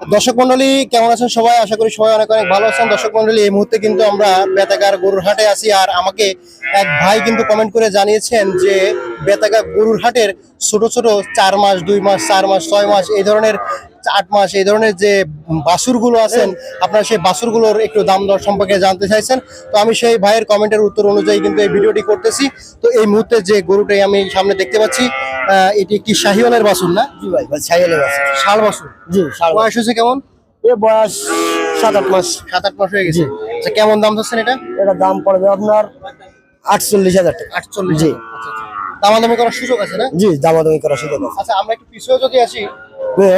দর্শক মন্ডলী, কেমন আছেন সবাই? আশা করি সবাই অনেক অনেক ভালো আছেন। দর্শক মন্ডলী, এই মুহূর্তে কিন্তু আমরা বেতাগার গরুর হাটে আছি আর আমাকে এক ভাই কিন্তু কমেন্ট করে জানিয়েছেন যে বেতাগা গরুর হাটের ছোট ছোট চার মাস, দুই মাস, চার মাস, ছয় মাস এই ধরনের আট মাস এই ধরনের যে বাছুরগুলো আছেন আপনারা সেই বাছুরগুলোর একটু দাম দর সম্পর্কে জানতে চাইছেন। তো আমি সেই ভাইয়ের কমেন্টের উত্তর অনুযায়ী কিন্তু এই ভিডিওটি করতেছি। তো এই মুহূর্তে যে গরুটাই আমি সামনে দেখতে পাচ্ছি এটি কি শাহিওয়ালের বাছুর না? জি ভাই ছাইলে আছে শাল বাছুর জি বয়স হয়েছে কেমন? এ বয়স সাত আট মাস। সাত আট মাস হয়ে গেছে। আচ্ছা কেমন দাম চাচ্ছেন এটা? এটা দাম পড়বে আপনার আটচল্লিশ হাজার টাকা। আটচল্লিশ জি। দামাদামি করার সুযোগ আছে না? জি দামাদামি করা সুযোগ আছে। আচ্ছা আমরা একটু পিছিয়ে যদি আসি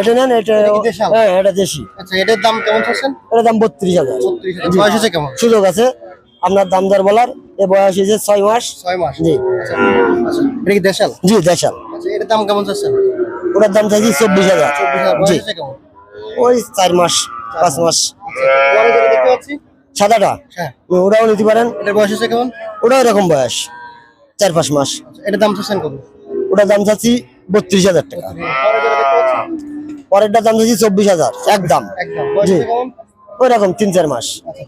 এটা নেন এটা এটা হ্যাঁ এটা দেশি। আচ্ছা এটার দাম কেমন চাচ্ছেন? দাম বত্রিশ হাজার। বয়স হয়েছে কেমন? সুযোগ আছে। আপনার দাম দর বলার এ বয়স হয়েছে ছয় মাস। ছয় মাস। জি। আচ্ছা আচ্ছা। এটা কি দেশাল? জি দেশাল। আচ্ছা এটার দাম কেমন চাচ্ছেন? ওটার দাম চাইছি চব্বিশ হাজার। জি। ওই চার মাস পাঁচ মাস। সাদাটা? হ্যাঁ। ওটাও নিতে পারেন। এটার বয়স কেমন? ওটাও এরকম বয়স। চার পাঁচ মাস। এটার দাম চাচ্ছেন কত? ওটার দাম চাচ্ছি বত্রিশ হাজার টাকা। পাচ্ছি পরেরটার দাম চাচ্ছি চব্বিশ হাজার একদম। বয়স জি। ওই রকম তিন চার মাস। আচ্ছা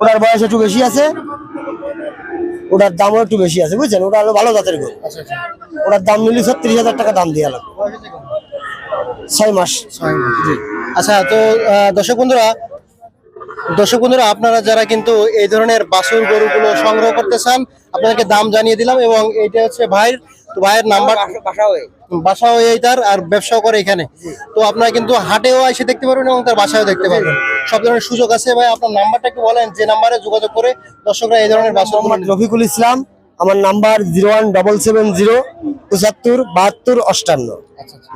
ওটার বয়স একটু বেশি আছে। ওটার দামও একটু বেশি আছে বুঝছেন? ওটা হলো ভালো জাতের গরু। আচ্ছা আচ্ছা। ওটার দাম নিলে ছত্রিশ হাজার টাকা দাম দিয়ে লাগবে কেমন ছয় মাস। আচ্ছা তো দর্শক বন্ধুরা দর্শক বন্ধুরা আপনারা যারা কিন্তু এই ধরনের বাসুর গরুগুলো সংগ্রহ করতে চান আপনাদেরকে দাম জানিয়ে দিলাম এবং এইটা হচ্ছে ভাইয়ের তো ভাইয়ের নাম্বার বাসাও এই তার আর ব্যবসাও করে এখানে। তো আপনারা কিন্তু হাটেও এসে দেখতে পারবেন এবং তার বাসায়ও দেখতে পারবেন। সব ধরনের সুযোগ আছে। ভাই আপনার নাম্বারটা একটু বলেন যে নাম্বারে যোগাযোগ করে দর্শকরা এই ধরনের মোহাম্মদ রফিকুল ইসলাম আমার number zero one double seven zero পঁচাত্তর বাহাত্তর অষ্টান্ন।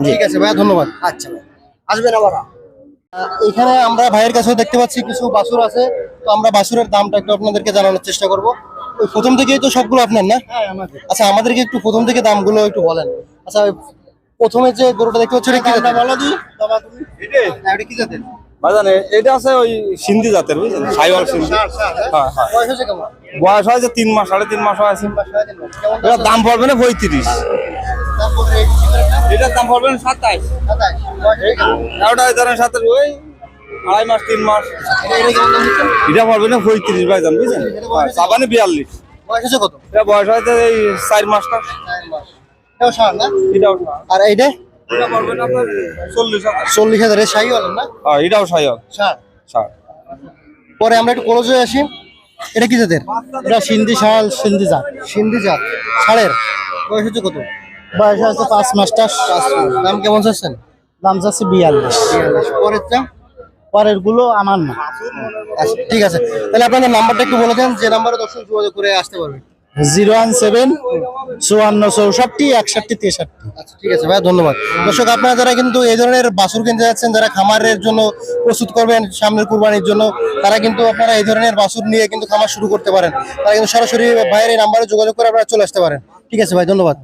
ঠিক আছে ভাইয়া ধন্যবাদ। আচ্ছা আসবেন আবার। এখানে আমরা ভাইয়ের কাছেও দেখতে পাচ্ছি কিছু বাছুর আছে। তো আমরা বাছুরের দামটা একটু আপনাদেরকে জানানোর চেষ্টা করব। ওই প্রথম থেকেই তো সবগুলো আপনার না? আচ্ছা আমাদেরকে একটু প্রথম থেকে দামগুলো একটু বলেন। আচ্ছা প্রথমে যে গরুটা দেখতে পাচ্ছি কি জাতের? বলো দি বাবা তুমি। হ্যাঁ, এটা কি জাতের? বাজানে এটা আছে ওই সিন্ধি জাতের বুঝলেন? সাইওয়াল সিন্ধি। হ্যাঁ। হ্যাঁ বয়স হয়েছে কেমন? বয়স হয়েছে তিন মাস সাড়ে তিন মাস হয়েছে। দাম পড়বে? না পঁয়ত্রিশ। এটার দাম পড়বে না সাতাশ। ধরেন সাতাশ ওই আড়াই মাস তিন মাস। এটা- পড়বে না পঁয়ত্রিশ ভাইজান বুঝলেন? সাবানে বিয়াল্লিশ। বয়স হয়েছে কত? এটা বয়স হয়েছে এই চার মাস। না? এটাও আর এইটা? এটা পড়বে না আপনার চল্লিশ হাজার। চল্লিশ হাজারের না? হ্যাঁ এটাও পরে আমরা একটু কলেজে আসি। এটা কি জাতের? এটা সিন্ধি শাল সিন্ধি জাত। সিন্ধি জাত। ষাঁড়ের বয়স হচ্ছে কত? বয়স আছে পাঁচ মাসটা। দাম কেমন চাচ্ছেন? দাম চাচ্ছে বিয়াল্লিশ। পরের দাম পরেরগুলো আমার না। আচ্ছা, ঠিক আছে। তাহলে আপনাদের নাম্বারটা একটু বলে দেন যে নাম্বারে দর্শক যোগাযোগ করে আসতে পারবে। জিরো ওয়ান সেভেন চুয়ান্ন চৌষট্টি একষট্টি তেষট্টি। আচ্ছা ঠিক আছে ভাই ধন্যবাদ। দর্শক আপনারা যারা কিন্তু এই ধরনের বাছুর কিনতে যাচ্ছেন যারা খামারের জন্য প্রস্তুত করবেন সামনের কুরবানির জন্য তারা কিন্তু আপনারা এই ধরনের বাছুর নিয়ে কিন্তু খামার শুরু করতে পারেন। তারা কিন্তু সরাসরি ভাইয়ের এই নাম্বারে যোগাযোগ করে আপনারা চলে আসতে পারেন। ঠিক আছে ভাই ধন্যবাদ।